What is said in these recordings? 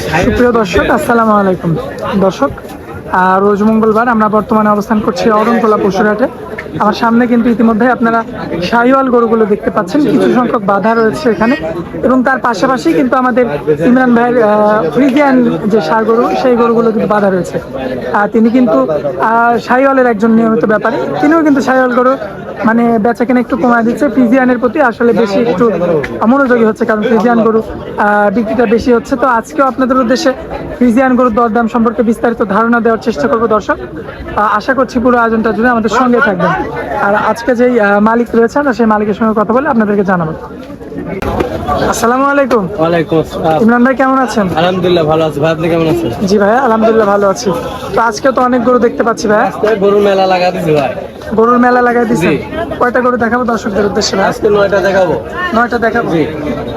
সুপ্রিয় দর্শক আসসালামু আলাইকুম। দর্শক আর রোজ মঙ্গলবার আমরা বর্তমানে অবস্থান করছি অরণতলা পশুরহাটে। আমার সামনে কিন্তু ইতিমধ্যে আপনারা শাহিওয়াল গরুগুলো দেখতে পাচ্ছেন। কিছু সংখ্যক বাধা রয়েছে এখানে। এবং তার পাশাপাশি কিন্তু আমাদের ইমরান ভাইয়ের ফ্রিজিয়ান যে সার গরু, সেই গরুগুলো কিন্তু বাধা রয়েছে। আর তিনি কিন্তু শাহিওয়ালের একজন নিয়মিত ব্যাপারী। তিনিও কিন্তু শাহিওয়াল গরু মানে বেচা কেনা একটু কমায় দিচ্ছে। ফ্রিজিয়ানের প্রতি আসলে বেশি একটু মনোযোগী হচ্ছে, কারণ ফ্রিজিয়ান গরু বিক্রিটা বেশি হচ্ছে। তো আজকেও আপনাদের উদ্দেশ্যে ফ্রিজিয়ান গরুর দরদাম সম্পর্কে বিস্তারিত ধারণা দেওয়ার চেষ্টা করব দর্শক। আশা করছি পুরো আয়োজনটা জুড়ে আমাদের সঙ্গে থাকবেন। আর আজকে যেই মালিক রয়েছে আমরা সেই মালিকের সঙ্গে কথা বলে আপনাদেরকে জানাব। আসসালামু আলাইকুম। ওয়ালাইকুম আসসালাম। ইমরান ভাই কেমন আছেন? আলহামদুলিল্লাহ ভালো আছি। ভাই আপনি কেমন আছেন? জি ভাই আলহামদুলিল্লাহ ভালো আছি। তো আজকে তো অনেক গরু দেখতে পাচ্ছি ভাই। গরু মেলা লাগা দিছি ভাই। গরুর মেলা লাগাই জি। কয়টা গরু দেখাবো দর্শকদের উদ্দেশ্যে আজকে নয়টা দেখাবো। নয়টা দেখাবো।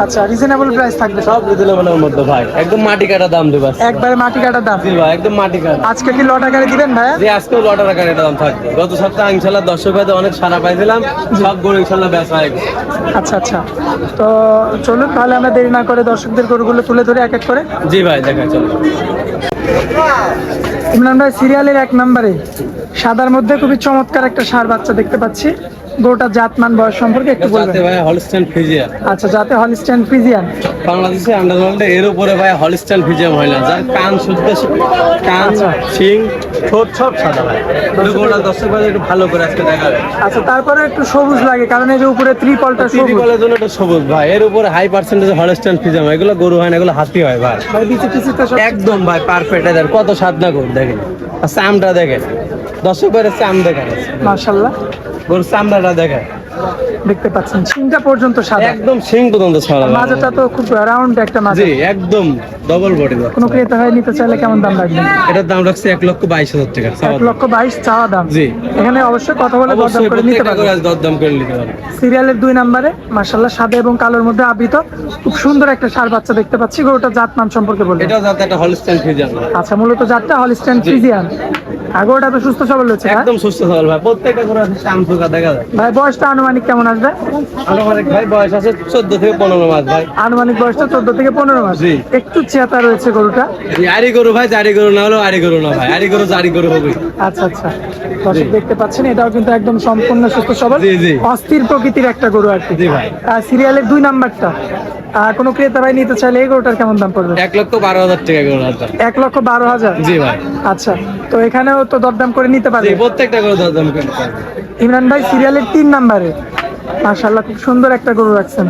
আচ্ছা রিজনেবল প্রাইস থাকবে সব? রিজনেবলের মধ্যে ভাই। একদম মাটি কাটা দাম দেবো। একবারে মাটি কাটার দাম? জি ভাই একদম মাটি কাটা। আজকে কি লট আকারে দিবেন ভাইয়া? যে আজকেও লটা এটা দাম থাকবে। গত সপ্তাহে ইনশাল্লাহ দর্শক ভাইতে অনেক সারা পাইছিলাম। সব গরু ইনশাল্লাহ বেচা হয়ে গেছে। আচ্ছা আচ্ছা। তো চলুন তাহলে আমরা দেরি না করে দর্শকদের গরুগুলো তুলে ধরে এক এক করে। জি ভাই দেখা চলো। ইমরান ভাই সিরিয়ালের এক নম্বরে সাদার মধ্যে খুবই চমৎকার একটা সার বাচ্চা দেখতে পাচ্ছি। গরুটার জাতমান বয়স সম্পর্কে একটু বলবেন? ভাই হলস্টাইন ফিজিয়া আচ্ছা যাতে হলিস্টেন ফ্রিজিয়ান বাংলাদেশে আন্ডারওয়ার্ল্ডে এর উপরে ভাই হলস্টাইন ফিজিয়া মহিলা। যার কান শুদ্ধ কান আচ্ছা। শিং ঠোঁট সব সাদা ভাই গরুটা দর্শক ভাই একটু ভালো করে আজকে দেখাবে। আচ্ছা তারপরে একটু সবুজ লাগে কারণ এই যে উপরে ত্রিপলটা সবুজ। টিভিকলের জন্য এটা সবুজ ভাই। এর উপরে হাই পার্সেন্টেজ হলস্টাইন ফিজাম এগুলো গরু হয় না এগুলো হাতি হয় ভাই। একদম ভাই পারফেক্ট এদের। কত স্বাদ না গরু দেখেন। আর চামটা দেখেন। দর্শক ভাইয়ের চাম দেখেন। মার্শাল্লাহ গরুর চামড়াটা দেখেন। দেখতে পাচ্ছেন চিনটা পর্যন্ত সাদা। একদম সিং পর্যন্ত সাদা মাঝেটা মাজাটা তো খুব রাউন্ড একটা মাঝে জি একদম। ডবল বডি কোনো ক্রেতা নিতে চাইলে কেমন দাম রাখবেন? এটার দাম রাখছে এক লক্ষ বাইশ হাজার টাকা এক লক্ষ বাইশ চাওয়া দাম। জি। এখানে অবশ্যই কথা বলে দরদাম করে নিতে পারবেন। দরদাম করে নিতে পারবে সিরিয়ালের দুই নম্বরে সাদা এবং কালোর মধ্যে আবৃত। খুব সুন্দর একটা সার বাচ্চা দেখতে পাচ্ছি। গরুটার জাত নাম সম্পর্কে বলবেন। এটাও যাতে একটা হলস্টাইন ফিজাম আচ্ছা মূলত জাতটা হলিস্টেন ফ্রিজিয়ান আগোটা তো সুস্থ সবল হচ্ছে হ্যাঁ? একদম সুস্থ সবল ভাই। প্রত্যেকটা দেখা যায়। ভাই বয়সটা আনুমানিক কেমন আসবে? আনুমানিক ভাই বয়স আছে চোদ্দ থেকে পনেরো মাস ভাই। আনুমানিক বয়সটা চোদ্দ থেকে পনেরো মাস। একটু চেতা রয়েছে গরুটা? আরি গরু ভাই জারি গরু না আরি গরু না ভাই। আরি গরু জারি গরু হবে। আচ্ছা আচ্ছা। দর্শক দেখতে পাচ্ছেন এটাও কিন্তু একদম সম্পূর্ণ সুস্থ সবল। অস্থির প্রকৃতির একটা গরু আর কি। ভাই। সিরিয়ালের দুই নাম্বারটা। কোনো ক্রেতা ভাই নিতে চাইলে এই গরুটার কেমন দাম পড়বে? এক লক্ষ বারো হাজার টাকা এক লক্ষ বারো হাজার? জি ভাই। আচ্ছা তো এখানেও তো দরদাম করে নিতে জি পারবে প্রত্যেকটা গরু দরদাম করে ইমরান ভাই সিরিয়ালের তিন নাম্বারে। মাশাল্লাহ খুব সুন্দর একটা গরু রাখছেন।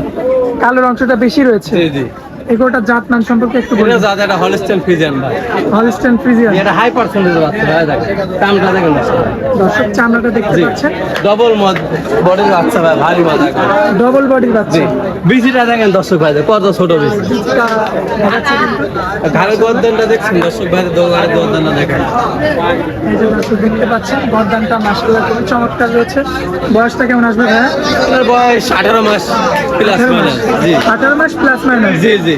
কালোর অংশটা বেশি রয়েছে। জি জি। এই গরুটার জাত নাম সম্পর্কে একটু এটা বলুন। যাতে একটা হলস্টেন ফিজিয়ান ভাই। হলিস্টেন ফ্রিজিয়ান এটা হাই পার্সেন্টেজ বাচ্চা ভাই দেখেন। দামটা দেখেন দর্শক। চামড়াটা দেখতে পাচ্ছেন? ডবল মদ বডির বাচ্চা ভাই ভারী মাথা ডবল বডির বাচ্চা। বিচিটা দেখেন দর্শক ভাই কত ছোট বিচি ঘাড়ের গর্দনটা দেখছেন দর্শক ভাই দোকানের গর্দনটা দেখেন। এই যে দর্শক দেখতে পাচ্ছেন গরদানটা মাসাল্লাহ খুবই চমৎকার রয়েছে। বয়সটা কেমন আসবে আপনার বয়স আঠারো মাস প্লাস মাইনাস জি। আঠারো মাস প্লাস মাইনাস জি জি।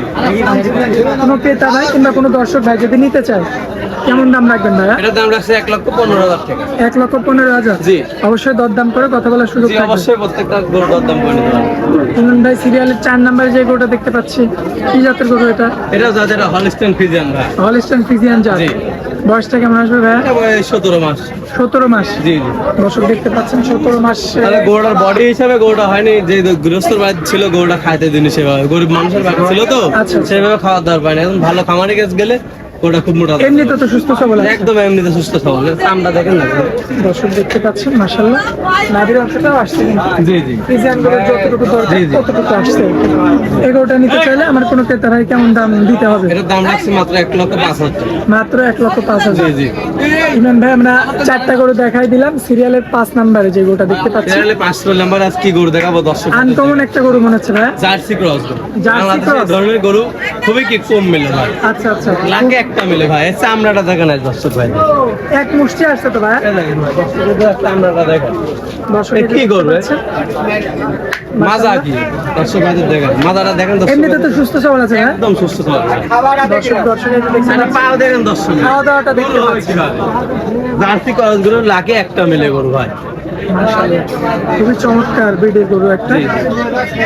কোনো ক্রেতা ভাই কিংবা কোনো দর্শক ভাই যদি নিতে চায় কেমন দাম রাখবেন ভাইয়া? এটার দাম রাখছে এক লক্ষ পনেরো হাজার টাকা। এক লক্ষ পনেরো হাজার? জি। অবশ্যই দরদাম করে কথা বলার সুযোগ অবশ্যই প্রত্যেকটা গরু দরদাম করে নিতে পারবে ভাই সিরিয়ালের চার নাম্বারে যে গরুটা দেখতে পাচ্ছি কি জাতের গরু এটা? এটাও যাদের হলস্টেন ফিজিয়ান ভাই। হলিস্টান ফিজিয়ান জাত। বয়সটা কেমন আসবে এটা বয়স সতেরো মাস। সতেরো মাস। জি জি। দর্শক দেখতে পাচ্ছেন সতেরো মাস তাহলে গরুটার বডি হিসাবে গরুটা হয়নি যে গৃহস্থর বাড়ি ছিল গরুটা খাইতে দিন সেভাবে। গরিব মানুষের বাড়ি ছিল তো আচ্ছা। সেভাবে খাওয়ার দরকার পায় না এখন ভালো খামারে গেছে গেলে গরুটা খুব মোটা এমনিতে তো সুস্থ সবল একদম এমনিতে সুস্থ সবল। চামড়া দেখেন না দর্শক দেখতে পাচ্ছেন মাসাল্লাহ নাভির অংশটাও আসছে জি জি। ফ্রিজিয়ান যতটুকু দরকার। ততটুকু আসছে। এই গরুটা নিতে চাইলে আমার কোনো ক্রেতা ভাই কেমন দাম দিতে হবে? এটার দাম রাখছি মাত্র এক লক্ষ পাঁচ হাজার মাত্র এক লক্ষ পাঁচ হাজার। জি জি। ইমরান ভাই আমরা চারটা গরু দেখাই দিলাম। সিরিয়ালের পাঁচ নাম্বারে যে গরুটা দেখতে পাচ্ছি। তাহলে পাঁচশো নাম্বার আজ কি গরু দেখাবো দর্শক? আনকমন একটা গরু মনে হচ্ছে ভাই। জার্সি ক্রস গরু। Jersey cross? ধরনের গরু খুবই কি কম মেলে ভাই আচ্ছা আচ্ছা। লাখে একটা মেলে ভাই চামড়াটা দেখেন আজ দর্শক ভাই। এক মুষ্টি আসছে তো ভাই। চামড়াটা দেখেন। কি এ? মাজা কি? দর্শক দেখেন মাজাটা দেখেন এমনিতে তো সুস্থ সবল আছে একদম সুস্থ সবল দর্শক এটা পাও দেখেন দর্শক খাওয়া দাওয়াটা দেখতে পাচ্ছি। জার্সি ক্রস গরু লাখে একটা মিলে গরু ভাই। খুবই চমৎকার ব্রিডের গরু একটা।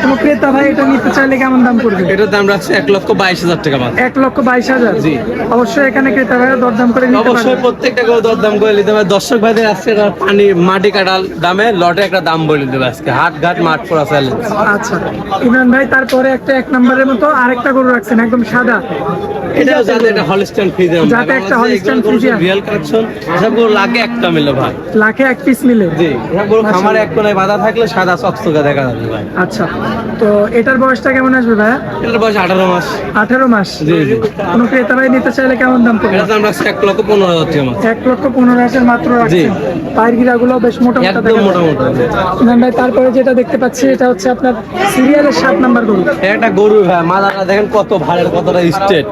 কোনো ক্রেতা ভাই এটা নিতে চাইলে কেমন দাম করবে এটার দাম রাখছে এক লক্ষ বাইশ হাজার টাকা মাত্র। এক লক্ষ বাইশ হাজার? জি। অবশ্যই এখানে ক্রেতা ভাই দরদাম করে নিতে অবশ্যই প্রত্যেকটা গরু দরদাম করে নিতে হবে দর্শক ভাইদের আজকে পানি মাটি কাটাল দামে লটে একটা দাম বলে দেবে আজকে। হাট ঘাট মাঠ পড়া চ্যালেঞ্জ আচ্ছা। ইমরান ভাই তারপরে একটা এক নম্বরের মতো আরেকটা গরু রাখছেন একদম সাদা। এটাও যাতে একটা হলিস্টান ফ্রিজিয়াম যাতে একটা Holstein Friesian। রিয়েল কালেকশন সব গরু লাগে একটা মিলে ভাই। লাখে এক পিস মিলে। জি। সব খামারে এক কোনায় বাঁধা থাকলে সাদা চকচকে দেখা যাবে ভাই। আচ্ছা তো এটার বয়সটা কেমন আসবে ভাইয়া? এটার বয়স আঠারো মাস। আঠারো মাস? জি জি। কোনো ক্রেতা ভাই নিতে চাইলে কেমন দাম পড়বে? রাখছে এক লক্ষ পনেরো হাজার টাকা। এক লক্ষ পনেরো হাজার মাত্র রাখছেন। পায়ের গিরাগুলো বেশ মোটা মোটা একদম দেখা যায়। মোটামুটি ভাই তারপরে যেটা দেখতে পাচ্ছি এটা হচ্ছে আপনার সিরিয়ালের সাত নাম্বার গরু। একটা গরু ভাই মাদাটা দেখেন কত ভারের কতটা স্টেট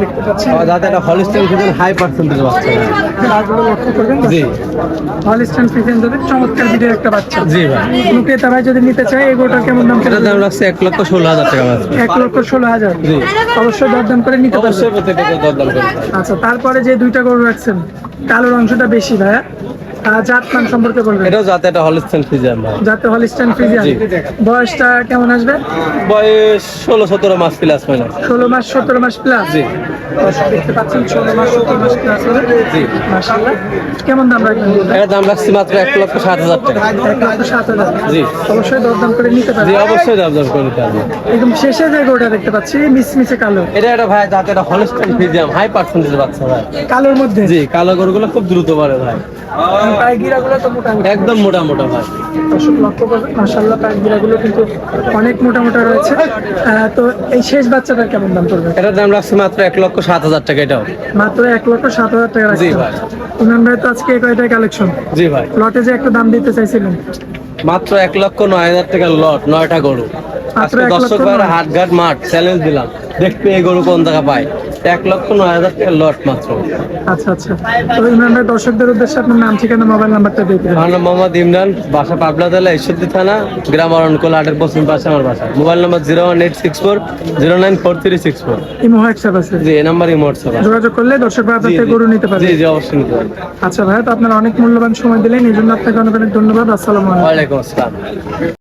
দেখতে পাচ্ছেন। যাতে একটা হলিস্টান হাই পার্সেন্টেজ বাচ্চা। ভাই। গাছগুলো লক্ষ্য করবেন। জি। হলিস্টান ফ্রিজেন যদি চমৎকার ভিডিও একটা বাচ্চা। জি ভাই। কোনো ক্রেতা ভাই যদি নিতে চায় এগোটার কেমন দাম পড়বে দাম লাগছে এক লক্ষ ষোলো হাজার টাকা এক লক্ষ ষোলো হাজার। জি। অবশ্যই দরদাম করে নিতে পারবে। আচ্ছা তারপরে যে দুইটা গরু রাখছেন কালোর অংশটা বেশি ভাইয়া? আহ, জাত মান সম্পর্কে বলবেন? এটাও যাতে একটা হলিস্টান ফ্রিজিয়ান ভাই। যাতে হলিস্টান ফ্রিজিয়ান বয়সটা কেমন আসবে? বয়স ষোলো সতেরো মাস প্লাস মাইনাস ষোলো মাস সতেরো মাস প্লাস জি। দেখতে পাচ্ছেন ষোলো মাস সতেরো মাস প্লাস জি। মাসাল্লাহ কেমন দাম রাখবেন? এটার দাম রাখছি মাত্র এক লক্ষ টাকা। জি। অবশ্যই দরদাম করে নিতে জি অবশ্যই দাম দর করে নিতে একদম শেষে যে গরুটা দেখতে পাচ্ছি মিসমিসে কালো। এটা একটা ভাই যাতে একটা হলিস্টান ফ্রিজিয়াম হাই পার্সেন্টেজ বাচ্চা ভাই। কালোর মধ্যে? জি কালো গরুগুলো খুব দ্রুত বাড়ে ভাই। তো একদম মোটা মোটা ভাই। দর্শক লক্ষ্য করবেন কিন্তু অনেক মোটা মোটা রয়েছে। তো এই শেষ বাচ্চাটার কেমন দাম পড়বে? এটার দাম রাখছি মাত্র এক লক্ষ সাত হাজার টাকা এটাও। মাত্র এক লক্ষ সাত হাজার টাকা জি ভাই। ইমরান ভাই তো আজকে কয়টাই কালেকশন? জি ভাই। লটে যে একটু দাম দিতে চাইছিলেন। মাত্র এক লক্ষ নয় হাজার টাকার লট নয়টা গরু। আজকে দর্শক লক্ষ হাট ঘাট মাঠ চ্যালেঞ্জ দিলাম। দেখতে এই গরু কোন জায়গা পায়। এক লক্ষ নয় হাজার টাকার লট মাত্র। আচ্ছা আচ্ছা। তো ইমরান ভাই দর্শকদের উদ্দেশ্যে আপনার নাম ঠিকানা মোবাইল নাম্বারটা দিয়ে দিবেন। আমার নাম মোহাম্মদ ইমরান বাসা পাবলা জেলা ঈশ্বরদী থানা গ্রাম অরণকোল আটের পশ্চিম পাশে আমার বাসা। Mobile number zero one eight six four zero nine four three six four. Imo WhatsApp আছে। জি এই নাম্বারই হোয়াটসঅ্যাপ যোগাযোগ করলে দর্শক ভাই আপনার থেকে গরু নিতে পারবে। জি জি অবশ্যই নিতে পারবেন। আচ্ছা ভাই তো আপনার অনেক মূল্যবান সময় দিলেন এই জন্য আপনাকে অনেক অনেক ধন্যবাদ। আসসালামু আলাইকুম। ওয়ালাইকুম আসসালাম।